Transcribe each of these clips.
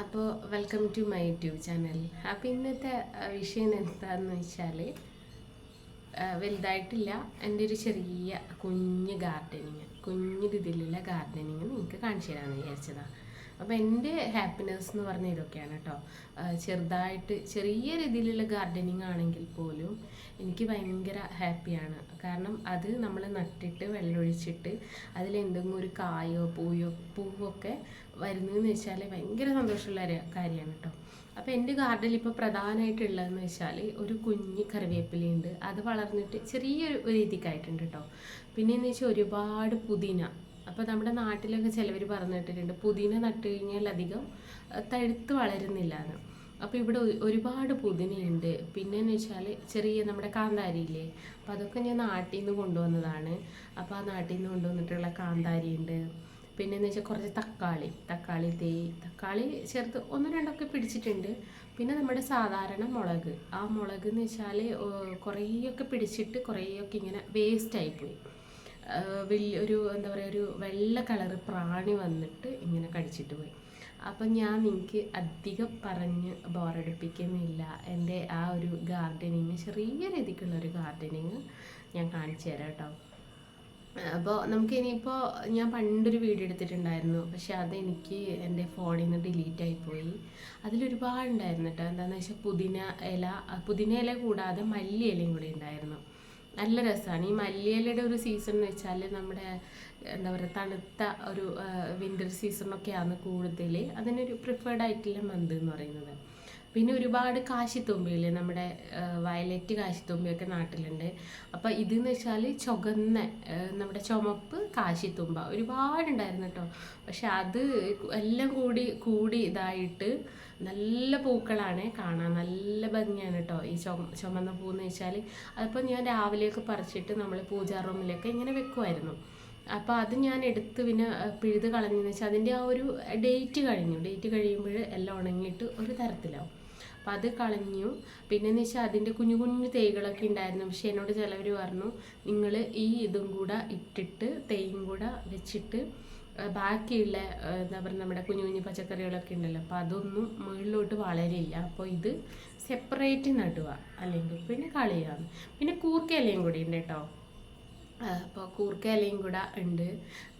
അപ്പോൾ welcome to my YouTube channel അപ്പോൾ ഇന്നത്തെ വിഷയം എന്താണെന്ന് വെച്ചാൽ വലുതായിട്ടില്ല. എന്റെ ഒരു ചെറിയ കുഞ്ഞ് ഗാർഡനിങ് കുഞ്ഞു രീതിയിലുള്ള ഗാർഡനിങ് നിങ്ങൾക്ക് കാണിച്ചു തരാമെന്ന് വിചാരിച്ചതാണ് അപ്പോൾ എന്റെ ഹാപ്പിനെസ് എന്ന് പറഞ്ഞ ഇതൊക്കെയാണ് കേട്ടോ ചെറുതായിട്ട് ചെറിയ രീതിയിലുള്ള ഗാർഡനിങ് ആണെങ്കിൽ പോലും എനിക്ക് ഭയങ്കര ഹാപ്പിയാണ് കാരണം അത് നമ്മൾ നട്ടിട്ട് വെള്ളമൊഴിച്ചിട്ട് അതിലെന്തെങ്കിലും ഒരു കായോ പൂയോ പൂവൊക്കെ വരുന്നതെന്ന് വെച്ചാൽ ഭയങ്കര സന്തോഷമുള്ള കാര്യമാണ് കേട്ടോ അപ്പോൾ എന്റെ ഗാർഡനിൽ ഇപ്പോൾ പ്രധാനമായിട്ടുള്ളതെന്ന് വെച്ചാൽ ഒരു കുഞ്ഞ് കറിവേപ്പിലയുണ്ട് അത് വളർന്നിട്ട് ചെറിയൊരു രീതിക്കായിട്ടുണ്ട് കേട്ടോ പിന്നെ എന്ന് വെച്ചാൽ ഒരുപാട് പുതിന അപ്പോൾ നമ്മുടെ നാട്ടിലൊക്കെ ചിലവർ പറഞ്ഞു കേട്ടിട്ടുണ്ട് പുതിന നട്ട് കഴിഞ്ഞാൽ അധികം തഴുത്ത് വളരുന്നില്ല എന്ന്. അപ്പോൾ ഇവിടെ ഒരുപാട് പുതിനയുണ്ട്. പിന്നെന്ന് വെച്ചാൽ ചെറിയ നമ്മുടെ കാന്താരിയില്ലേ അപ്പോൾ അതൊക്കെ ഞാൻ നാട്ടിൽ നിന്ന് കൊണ്ടുവന്നതാണ്. അപ്പോൾ ആ നാട്ടിൽ നിന്ന് കൊണ്ടുവന്നിട്ടുള്ള കാന്താരി ഉണ്ട് പിന്നെന്ന് വെച്ചാൽ കുറച്ച് തക്കാളി തക്കാളി തേ തക്കാളി ചേർത്ത് ഒന്ന് രണ്ടൊക്കെ പിടിച്ചിട്ടുണ്ട്. പിന്നെ നമ്മുടെ സാധാരണ മുളക് ആ മുളക് എന്ന് വെച്ചാൽ കുറേയൊക്കെ പിടിച്ചിട്ട് കുറേയൊക്കെ ഇങ്ങനെ വേസ്റ്റ് ആയിപ്പോയി വലിയ ഒരു എന്താ പറയുക ഒരു വെള്ള കളറ് പ്രാണി വന്നിട്ട് ഇങ്ങനെ കടിച്ചിട്ട് പോയി. അപ്പം ഞാൻ നിങ്ങൾക്ക് അധികം പറഞ്ഞ് ബോറടിപ്പിക്കുന്നില്ല. എന്റെ ആ ഒരു ഗാർഡനിങ് ചെറിയ രീതിക്കുള്ള ഒരു ഗാർഡനിങ് ഞാൻ കാണിച്ചു തരാം കേട്ടോ. അപ്പോൾ നമുക്ക് ഇനിയിപ്പോൾ ഞാൻ പണ്ടൊരു വീഡിയോ എടുത്തിട്ടുണ്ടായിരുന്നു. പക്ഷെ അതെനിക്ക് എന്റെ ഫോണിൽ നിന്ന് ഡിലീറ്റ് ആയിപ്പോയി അതിലൊരുപാടുണ്ടായിരുന്നു കേട്ടോ. എന്താണെന്ന് വെച്ചാൽ പുതിന ഇല പുതിന ഇല കൂടാതെ മല്ലി ഇലയും കൂടി ഉണ്ടായിരുന്നു. നല്ല രസമാണ് ഈ മല്ലിയിലയുടെ ഒരു സീസൺ എന്ന് വെച്ചാൽ നമ്മുടെ എന്താ പറയുക തണുത്ത ഒരു വിന്റർ സീസണൊക്കെയാണ് കൂടുതൽ അതിനൊരു പ്രിഫേർഡ് ആയിട്ടുള്ള മന്ത് എന്ന് പറയുന്നത്. പിന്നെ ഒരുപാട് കാശിത്തുമ്പിയില്ലേ? നമ്മുടെ വയലറ്റ് കാശിത്തുമ്പിയൊക്കെ നാട്ടിലുണ്ട്. അപ്പോൾ ഇതെന്ന് വെച്ചാൽ ചുവന്ന ആ, നമ്മുടെ ചുമപ്പ് കാശിത്തുമ്പ ഒരുപാടുണ്ടായിരുന്നു കേട്ടോ പക്ഷെ അത് എല്ലാം കൂടി കൂടി ഇതായിട്ട് നല്ല പൂക്കളാണ് കാണാൻ നല്ല ഭംഗിയാണ് കേട്ടോ ഈ ചുമ ചുമന്ന പൂന്ന് വെച്ചാൽ അതിപ്പോൾ ഞാൻ രാവിലെയൊക്കെ പറിച്ചിട്ട് നമ്മൾ പൂജാ റൂമിലൊക്കെ ഇങ്ങനെ വെക്കുമായിരുന്നു അപ്പോൾ അത് ഞാൻ എടുത്ത് പിന്നെ പിഴുത് കളഞ്ഞെന്ന് വെച്ചാൽ അതിന്റെ ആ ഒരു ഡേറ്റ് കഴിഞ്ഞു. ഡേറ്റ് കഴിയുമ്പോൾ എല്ലാം ഉണങ്ങിയിട്ട് ഒരു തരത്തിലാവും. അപ്പം അത് കളഞ്ഞു. പിന്നെയെന്ന് വെച്ചാൽ അതിന്റെ കുഞ്ഞു കുഞ്ഞു തൈകളൊക്കെ ഉണ്ടായിരുന്നു പക്ഷേ എന്നോട് ചിലവർ പറഞ്ഞു നിങ്ങൾ ഈ ഇതും കൂടെ ഇട്ടിട്ട് തേയും കൂടെ വെച്ചിട്ട് ബാക്കിയുള്ള എന്താ പറയുക നമ്മുടെ കുഞ്ഞു കുഞ്ഞു പച്ചക്കറികളൊക്കെ ഉണ്ടല്ലോ അപ്പോൾ അതൊന്നും മുകളിലോട്ട് വളരില്ല. അപ്പോൾ ഇത് സെപ്പറേറ്റ് നടുക അല്ലെങ്കിൽ പിന്നെ കളിയാണ് പിന്നെ കൂർക്കയിലയും കൂടി ഉണ്ട് കേട്ടോ. അപ്പോൾ കൂർക്ക ഇലയും കൂടെ ഉണ്ട്.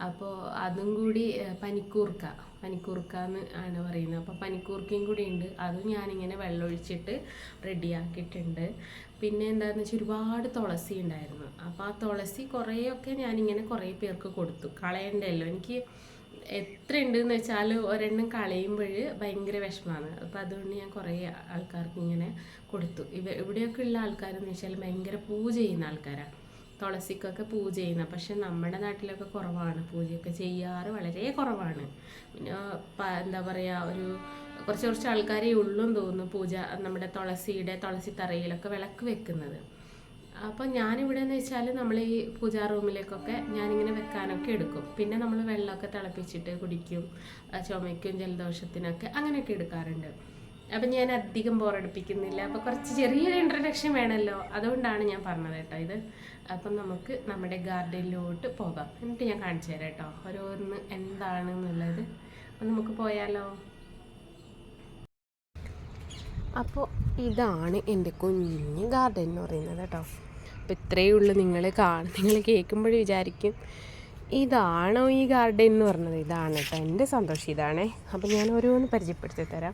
അപ്പോൾ അതും കൂടി പനിക്കൂർക്ക. പനിക്കൂർക്ക എന്ന് ആണ് പറയുന്നത്. അപ്പോൾ പനിക്കൂർക്കയും കൂടി ഉണ്ട്. അതും ഞാനിങ്ങനെ വെള്ളമൊഴിച്ചിട്ട് റെഡിയാക്കിയിട്ടുണ്ട്. പിന്നെ എന്താണെന്ന് വെച്ചാൽ ഒരുപാട് തുളസി ഉണ്ടായിരുന്നു. അപ്പോൾ ആ തുളസി കുറേയൊക്കെ ഞാനിങ്ങനെ കുറേ പേർക്ക് കൊടുത്തു. കളയണ്ടല്ലോ. എനിക്ക് എത്ര ഉണ്ടെന്ന് വെച്ചാൽ ഒരെണ്ണം കളയുമ്പോൾ ഭയങ്കര വിഷമമാണ്. അപ്പോൾ അതുകൊണ്ട് ഞാൻ കുറേ ആൾക്കാർക്ക് ഇങ്ങനെ കൊടുത്തു. ഇവ ഇവിടെയൊക്കെ ഉള്ള ആൾക്കാരെന്ന് വെച്ചാൽ ഭയങ്കര പൂജ ചെയ്യുന്ന ആൾക്കാരാണ് തുളസിക്കൊക്കെ പൂജ ചെയ്യുന്നത് പക്ഷെ നമ്മുടെ നാട്ടിലൊക്കെ കുറവാണ്. പൂജയൊക്കെ ചെയ്യാറ് വളരെ കുറവാണ്. പിന്നെ എന്താ പറയുക ഒരു കുറച്ച് കുറച്ച് ആൾക്കാരേ ഉള്ളും തോന്നുന്നു പൂജ നമ്മുടെ തുളസിയുടെ തുളസി തറയിലൊക്കെ വിളക്ക് വെക്കുന്നത്. അപ്പോൾ ഞാനിവിടെ എന്ന് വെച്ചാൽ നമ്മൾ ഈ പൂജാ റൂമിലേക്കൊക്കെ ഞാനിങ്ങനെ വെക്കാനൊക്കെ എടുക്കും. പിന്നെ നമ്മൾ വെള്ളമൊക്കെ തിളപ്പിച്ചിട്ട് കുടിക്കും ചുമയ്ക്കും ജലദോഷത്തിനൊക്കെ അങ്ങനെയൊക്കെ എടുക്കാറുണ്ട്. അപ്പം ഞാൻ അധികം ബോറടിപ്പിക്കുന്നില്ല അപ്പോൾ കുറച്ച് ചെറിയൊരു ഇൻട്രഡക്ഷൻ വേണമല്ലോ അതുകൊണ്ടാണ് ഞാൻ പറഞ്ഞത് കേട്ടോ ഇത്. അപ്പം നമുക്ക് നമ്മുടെ ഗാർഡനിലോട്ട് പോകാം. എന്നിട്ട് ഞാൻ കാണിച്ചു തരാം കേട്ടോ ഓരോന്ന് എന്താണെന്നുള്ളത്. അപ്പം നമുക്ക് പോയാലോ? അപ്പോൾ ഇതാണ് എന്റെ കുഞ്ഞ് ഗാർഡൻ എന്ന് പറയുന്നത് കേട്ടോ. അപ്പോൾ ഇത്രയേ ഉള്ളൂ. നിങ്ങൾ കാണും നിങ്ങൾ കേൾക്കുമ്പോൾ വിചാരിക്കും. ഇതാണോ ഈ ഗാർഡൻ എന്ന് പറഞ്ഞത്? ഇതാണ് കേട്ടോ എന്റെ സന്തോഷം ഇതാണേ. അപ്പം ഞാൻ ഓരോന്ന് പരിചയപ്പെടുത്തി തരാം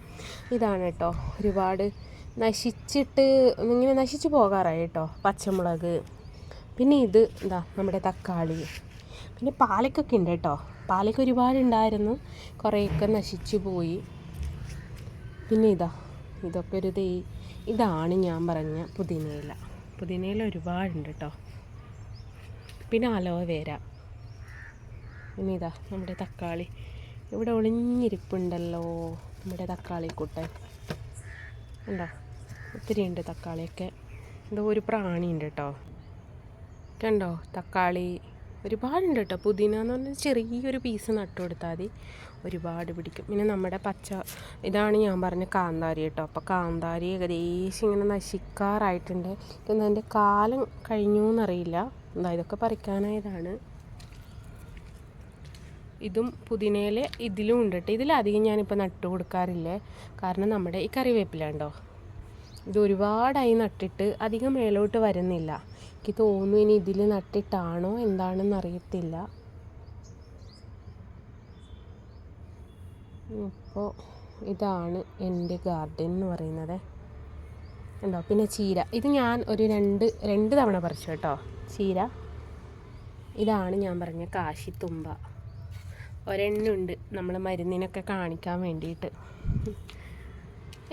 ഇതാണ് കേട്ടോ ഒരുപാട് നശിച്ചിട്ട് ഇങ്ങനെ നശിച്ചു പോകാറായി കേട്ടോ പച്ചമുളക്. പിന്നെ ഇത് എന്താ നമ്മുടെ തക്കാളി. പിന്നെ പാലക്കൊക്കെ ഉണ്ട് കേട്ടോ പാലക്ക ഒരുപാട് ഉണ്ടായിരുന്നു. കുറേയൊക്കെ നശിച്ചു പോയി. പിന്നെ ഇതാ ഇതൊക്കെ ഒരു തേ ഇതാണ് ഞാൻ പറഞ്ഞ പുതിനയില. പുതിനയില ഒരുപാടുണ്ട് കേട്ടോ പിന്നെ അലോവേര. പിന്നെ ഇതാ നമ്മുടെ തക്കാളി. ഇവിടെ ഒളിഞ്ഞിരിപ്പുണ്ടല്ലോ നമ്മുടെ തക്കാളി തക്കാളിക്കുട്ടൻ ഉണ്ടോ? ഒത്തിരി ഉണ്ട് തക്കാളിയൊക്കെ. എന്തോ ഒരു പ്രാണിയുണ്ട് കേട്ടോ. കണ്ടോ? തക്കാളി ഒരുപാടുണ്ട് കേട്ടോ. പുതിന എന്ന് പറഞ്ഞാൽ ചെറിയൊരു പീസ് നട്ടു കൊടുത്താൽ മതി. ഒരുപാട് പിടിക്കും. പിന്നെ നമ്മുടെ പച്ച ഇതാണ് ഞാൻ പറഞ്ഞ കാന്താരി കേട്ടോ. അപ്പോൾ കാന്താരി ഏകദേശം ഇങ്ങനെ നശിക്കാറായിട്ടുണ്ട്. ഇതൊന്നും അതിന്റെ കാലം കഴിഞ്ഞു എന്നറിയില്ല എന്താ ഇതൊക്കെ പറിക്കാനായതാണ്. ഇതും പുതിനയിൽ ഇതിലും ഉണ്ട് കേട്ടോ ഇതിലധികം ഞാനിപ്പോൾ നട്ടു കൊടുക്കാറില്ലേ. കാരണം നമ്മുടെ ഈ കറിവേപ്പില ഉണ്ടോ? ഇത് ഒരുപാടായി നട്ടിട്ട് അധികം മേലോട്ട് വരുന്നില്ല. എനിക്ക് തോന്നുന്നു ഇനി ഇതിൽ നട്ടിട്ടാണോ എന്താണെന്ന് അറിയത്തില്ല. ഇപ്പോൾ ഇതാണ് എന്റെ ഗാർഡൻ എന്ന് പറയുന്നത്. ഉണ്ടോ പിന്നെ ചീര. ഇത് ഞാൻ ഒരു രണ്ട് രണ്ട് തവണ പറിച്ചു കേട്ടോ. ചീര. ഇതാണ് ഞാൻ പറഞ്ഞ കാശിത്തുമ്പ. ഒരെണ്ണുണ്ട്. നമ്മൾ മരുന്നിനൊക്കെ കാണിക്കാൻ വേണ്ടിയിട്ട്.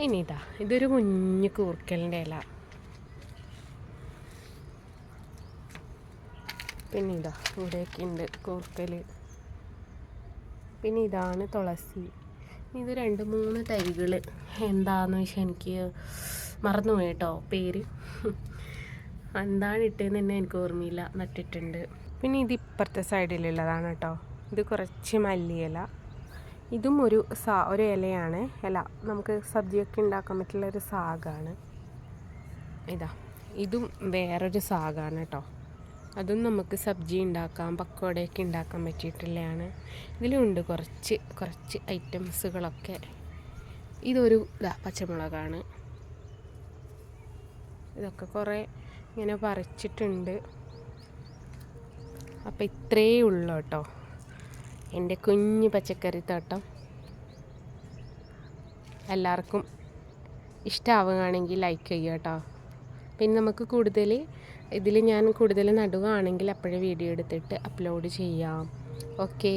ഇനി ഇതാ ഇതൊരു കുഞ്ഞു കൂർക്കലിന്റെ ഇല. പിന്നെ ഇതാ ഇവിടെയൊക്കെ ഉണ്ട് കൂർക്കൽ പിന്നെ ഇതാണ് തുളസി ഇത് രണ്ട് മൂന്ന് തൈകൾ എന്താന്ന് വെച്ചാൽ എനിക്ക് മറന്നുപോയി കേട്ടോ പേര്. എന്താണ് ഇട്ടതെന്ന് തന്നെ എനിക്ക് ഓർമ്മയില്ല. നട്ടിട്ടുണ്ട്. പിന്നെ ഇത് ഇപ്പുറത്തെ സൈഡിലുള്ളതാണ് കേട്ടോ. ഇത് കുറച്ച് മല്ലിയില. ഇതും ഒരു സാ ഒരു ഇലയാണ്. ഇല നമുക്ക് സദ്യയൊക്കെ ഉണ്ടാക്കാൻ പറ്റുള്ള ഒരു സാഗാണ്. ഇതാ ഇതും വേറൊരു സാഗാണ് കേട്ടോ അതും നമുക്ക് സബ്ജി ഉണ്ടാക്കാം പക്കോടയൊക്കെ ഉണ്ടാക്കാൻ പറ്റിയിട്ടുള്ളതാണ് ഇതിലുണ്ട് കുറച്ച് കുറച്ച് ഐറ്റംസുകളൊക്കെ. ഇതൊരു ഇതാ പച്ചമുളകാണ്. ഇതൊക്കെ കുറേ ഇങ്ങനെ പറിച്ചിട്ടുണ്ട്. അപ്പോൾ ഇത്രയേ ഉള്ളൂ കേട്ടോ എന്റെ കുഞ്ഞു പച്ചക്കറി തോട്ടം എല്ലാവർക്കും ഇഷ്ടമാവുകയാണെങ്കിൽ ലൈക്ക് ചെയ്യുക കേട്ടോ. പിന്നെ നമുക്ക് കൂടുതൽ ഇതിൽ ഞാൻ കൂടുതൽ നടുകയാണെങ്കിൽ അപ്പോഴേ വീഡിയോ എടുത്തിട്ട് അപ്ലോഡ് ചെയ്യാം. ഓക്കേ